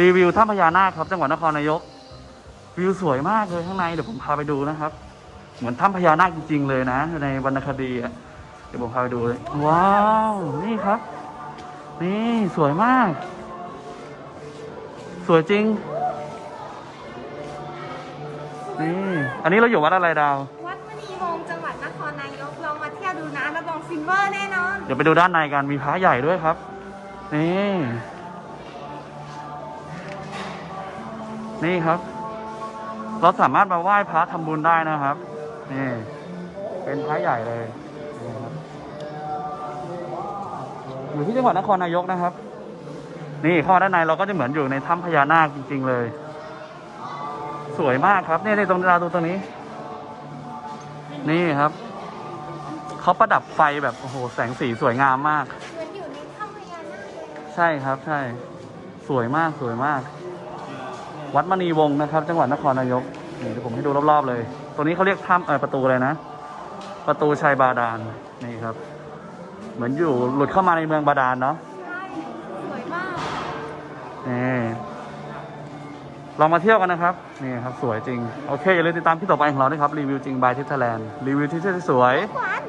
รีวิวถ้ำพญานาคครับจังหวัดนครนายก วิวสวยมากเลยข้างในเดี๋ยวผมพาไปดูนะครับ เหมือนถ้ำพญานาคจริงๆเลยนะในวรรณคดีอะเดี๋ยวผมพาไปดูเลยว้าวนี่ครับ นี่สวยมาก สวยจริงนี่อันนี้เราอยู่วัดอะไรดาว วัดมณีวงศ์จังหวัดนครนายกลองมาเที่ยวดูนะรับรองฟินเวอร์แน่นอน เดี๋ยวไปดูด้านในกันมีพระใหญ่ด้วยครับ นี่ นี่ครับ เราสามารถมาไหว้พระทำบุญได้นะครับ นี่ เป็นพระใหญ่เลยนี่ครับอยู่ที่จังหวัดนครนายกนะครับ นี่เข้ามาด้านในเราก็จะเหมือนอยู่ในถ้ำพญานาคจริง ๆ เลย สวยมากครับนี่ในตรงดาวตรงนี้ นี่ครับเขาประดับไฟแบบโอ้โหแสงสีสวยงามมากเหมือนอยู่ในถ้ำพญานาคเลยใช่ครับใช่ สวยมากสวยมาก วัดมณีวงศ์นะครับ จังหวัดนครนายกนี่เดี๋ยวผมให้ดูรอบๆเลย ตัวนี้เขาเรียกถ้ำเออประตูอะไรนะ ประตูชัยบาดาลนี่ครับ เหมือนอยู่หลุดเข้ามาในเมืองบาดาลเนาะใช่สวยมากนี่ลองมาเที่ยวกันนะครับนี่ครับสวยจริง โอเคอย่าลืมติดตามที่ต่อไปของเราด้วยครับ รีวิวจริงบายทิทแลนด์รีวิวที่สวยหวาน